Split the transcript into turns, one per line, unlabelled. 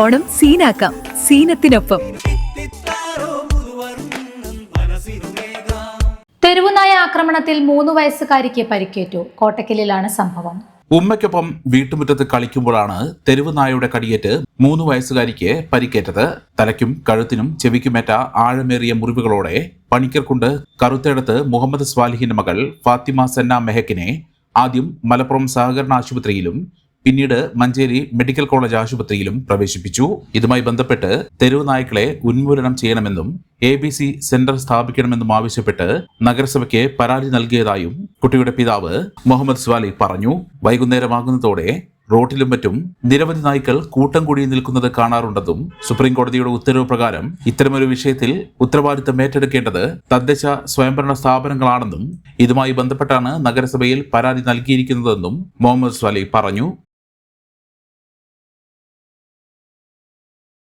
ഓണം സീനാക്കാം. സീനത്തിനൊപ്പം.
തെരുവുനായ ആക്രമണത്തിൽ മൂന്ന് വയസ്സുകാരിക്ക് പരിക്കേറ്റു. കോട്ടക്കലിലാണ് സംഭവം.
ഉമ്മയ്ക്കൊപ്പം വീട്ടുമുറ്റത്ത് കളിക്കുമ്പോഴാണ് തെരുവുനായയുടെ കടിയേറ്റ് മൂന്ന് വയസ്സുകാരിക്ക് പരിക്കേറ്റത്. തലയ്ക്കും കഴുത്തിനും ചെവിക്കുമേറ്റ ആഴമേറിയ മുറിവുകളോടെ പണിക്കർക്കുണ്ട് കറുത്തേടത്ത് മുഹമ്മദ് സ്വാലിഹിന്റെ മകൾ ഫാത്തിമ സന്ന മെഹക്കിനെ ആദ്യം മലപ്പുറം സഹകരണ ആശുപത്രിയിലും പിന്നീട് മഞ്ചേരി മെഡിക്കൽ കോളേജ് ആശുപത്രിയിലും പ്രവേശിപ്പിച്ചു. ഇതുമായി ബന്ധപ്പെട്ട് തെരുവ് നായ്ക്കളെ ഉന്മൂലനം ചെയ്യണമെന്നും എ ബി സി സെന്റർ സ്ഥാപിക്കണമെന്നും ആവശ്യപ്പെട്ട് നഗരസഭയ്ക്ക് പരാതി നൽകിയതായും കുട്ടിയുടെ പിതാവ് മുഹമ്മദ് സ്വാലി പറഞ്ഞു. വൈകുന്നേരമാകുന്നതോടെ റോഡിലും മറ്റും നിരവധി നായ്ക്കൾ കൂട്ടം കൂടി നിൽക്കുന്നത് കാണാറുണ്ടെന്നും സുപ്രീം കോടതിയുടെ ഉത്തരവ് പ്രകാരം ഇത്തരമൊരു വിഷയത്തിൽ ഉത്തരവാദിത്തം ഏറ്റെടുക്കേണ്ടത് തദ്ദേശ സ്വയംഭരണ സ്ഥാപനങ്ങളാണെന്നും ഇതുമായി ബന്ധപ്പെട്ടാണ് നഗരസഭയിൽ പരാതി നൽകിയിരിക്കുന്നതെന്നും മുഹമ്മദ് സ്വാലി പറഞ്ഞു.